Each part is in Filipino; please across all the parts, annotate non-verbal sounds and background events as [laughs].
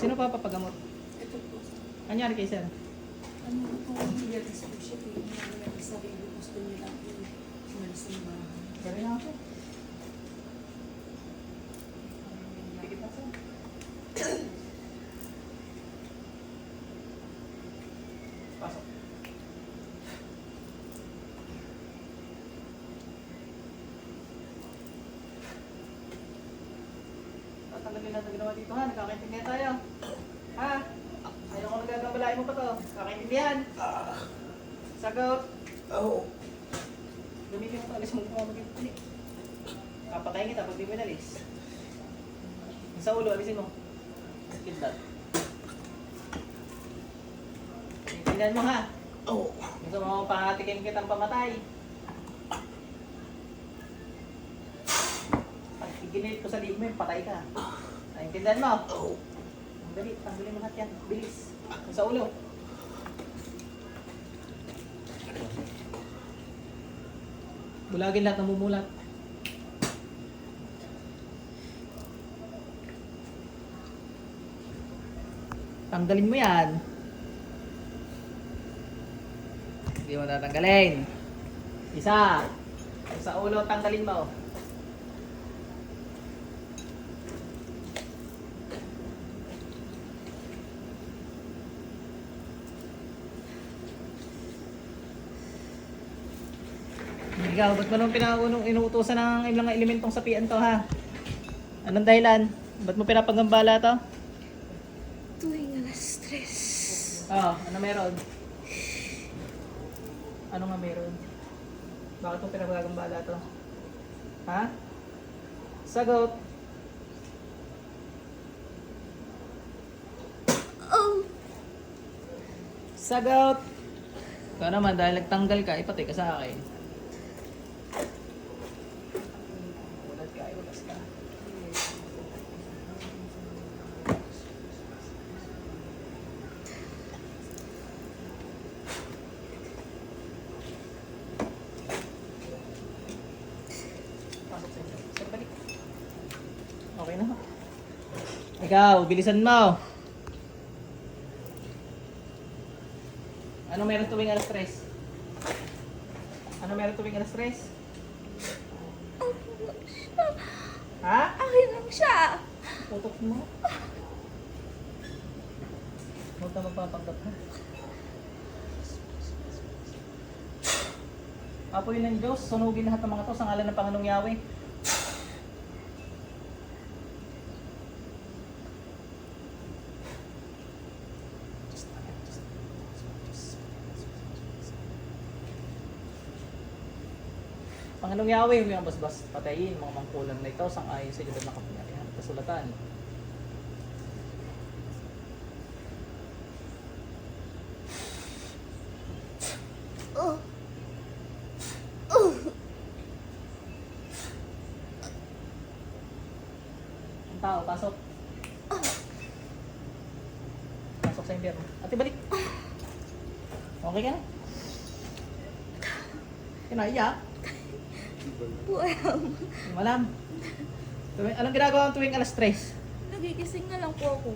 Sino pa papagamot? Ito po. Anyari kay sir? Ano po diabetes po siya? Namin ang sarili gusto nila po. Umalis ng bahay. Gari na ako. Dikit na. Pasok. Tatanggalin natin ginawa dito ha, nagkakaintindihan tayo. Ha? Ayaw ko nagagambalain mo pa to. Kakaintindihan. Sagot. Oo. Gamitin mo ito, alis mo kung mag-ibig. Papatayin kita pag di mo inalis. Sa ulo, alisin mo. Kidlat. Tingnan mo ha. Oo. Gusto mo pangatikin kitang pamatay. Pag iginit ko sa liig mo, yun, patay ka. Naintindihan mo? Oo. Dali, tanggalin mo lahat yan. Bilis. Sa ulo. Bulagin lahat ng mumulat. Tanggalin mo yan. Hindi mo tatanggalin. Isa. Sa ulo, tanggalin mo. Ikaw, ba't mo nung pinaunong inuutosan ng ilang elementong sapian to ha? Anong dahilan? Ba't mo pinapagambala to? Tuwing alas stress. Oo, ano meron? Ano nga meron? Bakit mo pinapagambala to? Ha? Sagot. Oh! Sagot. Ikaw naman, dahil nagtanggal ka, ipatay ka sa akin. Ulat ka, ulas ka. Pasok sa inyo. Sir, balik. Okay na. Ikaw, bilisan mo. Ano meron tuwing alas 3? Ano meron tuwing alas 3? Ha? Akin lang siya! Tutok mo? Huwag ka magpapanggap ha. Apoy ng Diyos, sunugin lahat ng mga to sa ngalan ng Panginoong Yahweh. Panginoong Yahweh, huwag yung basbas patayin mga mangkulam na ito sang ayon sa libad ng kapangyarihan at kasulatan. Tao, pasok. Pasok sa impyerno. Ate, balik. Okay ka na? Kinaiyak? Buwam! Malam. Tuwing, anong ginagawa mo tuwing alas 3? Nagigising na lang po ako.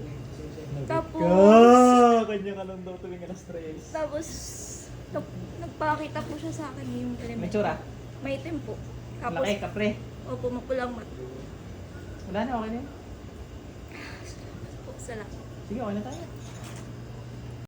Tapos, Ah, [laughs] kanya ka lang daw tuwing alas 3. tapos, nag- nagpakita po siya sa akin yung May element. tsura? May itim po. Tapos, Laki, kapre. opo, mapulang mat. Wala na, okay na yun. Po, salamat. Sige, okay na tayo.